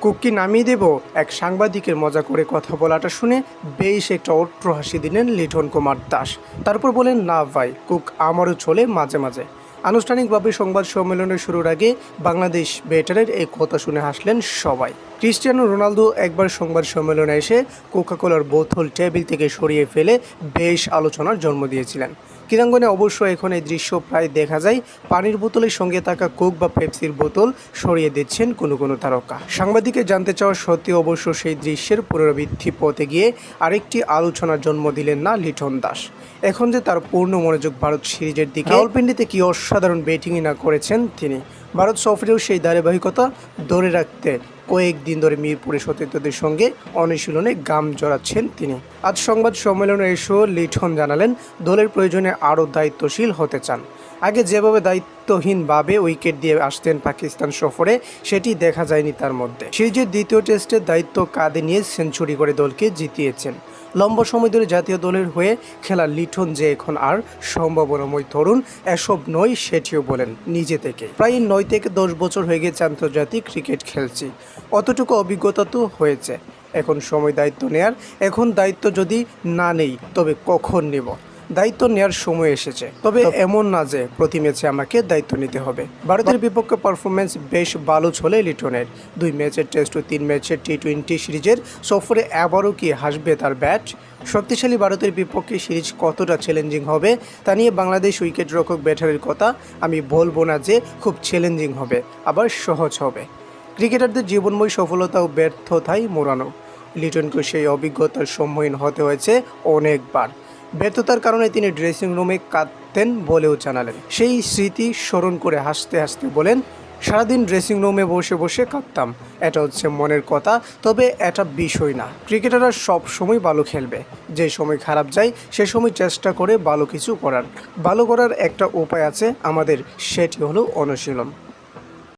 কুককে নামিয়ে দেব। এক সাংবাদিকের মজা করে কথা বলাটা শুনে বেশ একটা অট্র হাসি দিলেন লিটন কুমার দাস। তারপর বলেন, না ভাই, কুক আমারও চলে মাঝে মাঝে। আনুষ্ঠানিকভাবে সংবাদ সম্মেলনের শুরুর আগে বাংলাদেশ বেটারের এই কথা শুনে হাসলেন সবাই। ক্রিস্টিয়ানো রোনালদো একবার সংবাদ সম্মেলনে এসে কোকাকোলার বোতল টেবিল থেকে সরিয়ে ফেলে বেশ আলোচনার জন্ম দিয়েছিলেন। ক্রীড়াঙ্গনে অবশ্য এখন এই দৃশ্য প্রায় দেখা যায়, পানির বোতলের সঙ্গে থাকা কোক বা পেপসির বোতল সরিয়ে দিচ্ছেন কোনো কোনো তারকা। সাংবাদিকের জানতে চাওয়া সত্ত্বেও অবশ্য সেই দৃশ্যের পুনরাবৃত্তি পথে গিয়ে আরেকটি আলোচনার জন্ম দিলেন না লিটন দাস। এখন যে তার পূর্ণ মনোযোগ ভারত সিরিজের দিকে রাওয়ালপিন্ডিতে কি অসাধারণ ব্যাটিংই না করেছেন তিনি। ভারত সফরেও সেই ধারাবাহিকতা ধরে রাখতে কয়েকদিন ধরে মিরপুরে সতীর্থদের সঙ্গে অনুশীলনে গাম জড়াচ্ছেন তিনি। আজ সংবাদ সম্মেলনে এসেও লিঠন জানালেন, দলের প্রয়োজনে আরও দায়িত্বশীল হতে চান। আগে যেভাবে দায়িত্বহীনভাবে উইকেট দিয়ে আসতেন পাকিস্তান সফরে, সেটি দেখা যায়নি তার মধ্যে। সিরিজের দ্বিতীয় টেস্টে দায়িত্ব কাঁধে নিয়ে সেঞ্চুরি করে দলকে জিতিয়েছেন। লম্বা সময় ধরে জাতীয় দলের হয়ে খেলা লিটন যে এখন আর সম্ভাবনাময় ধরুন এসব নয় সেটিও বলেন নিজে থেকে। প্রায় নয় থেকে দশ বছর হয়ে গেছে আন্তর্জাতিক ক্রিকেট খেলছি। অতটুকু অভিজ্ঞতা তো হয়েছে। এখন সময় দায়িত্ব নেয়ার, এখন দায়িত্ব যদি না নেই, তবে কখন নেব? দায়িত্ব নেওয়ার সময় এসেছে। তবে এমন না যে প্রতি ম্যাচে আমাকে দায়িত্ব নিতে হবে। ভারতের বিপক্ষে পারফরমেন্স বেশ ভালো চলে লিটনের। দুই ম্যাচের টেস্ট ও তিন ম্যাচের টি টোয়েন্টি সিরিজের সফরে আবারও কি হাসবে তার ব্যাট শক্তিশালী ভারতের বিপক্ষে সিরিজ কতটা চ্যালেঞ্জিং হবে তা নিয়ে বাংলাদেশ উইকেট রক্ষক ব্যাটারের কথা আমি বলব না যে খুব চ্যালেঞ্জিং হবে আবার সহজ হবে। ক্রিকেটারদের জীবনময় সফলতা ও ব্যর্থতাই মোড়ানো। লিটনকে সেই অভিজ্ঞতার সম্মুখীন হতে হয়েছে অনেকবার। ব্যর্থতার কারণে তিনি ড্রেসিং রুমে কাঁদতেন বলেও জানালেন। সেই স্মৃতি স্মরণ করে হাসতে হাসতে বলেন, সারাদিন ড্রেসিং রুমে বসে বসে কাঁদতাম। এটা হচ্ছে মনের কথা, তবে এটা বিষয় না। ক্রিকেটাররা সব সময় ভালো খেলবে। যে সময় খারাপ যায়, সে সময় চেষ্টা করে ভালো কিছু করার। ভালো করার একটা উপায় আছে আমাদের, সেটি হলো অনুশীলন।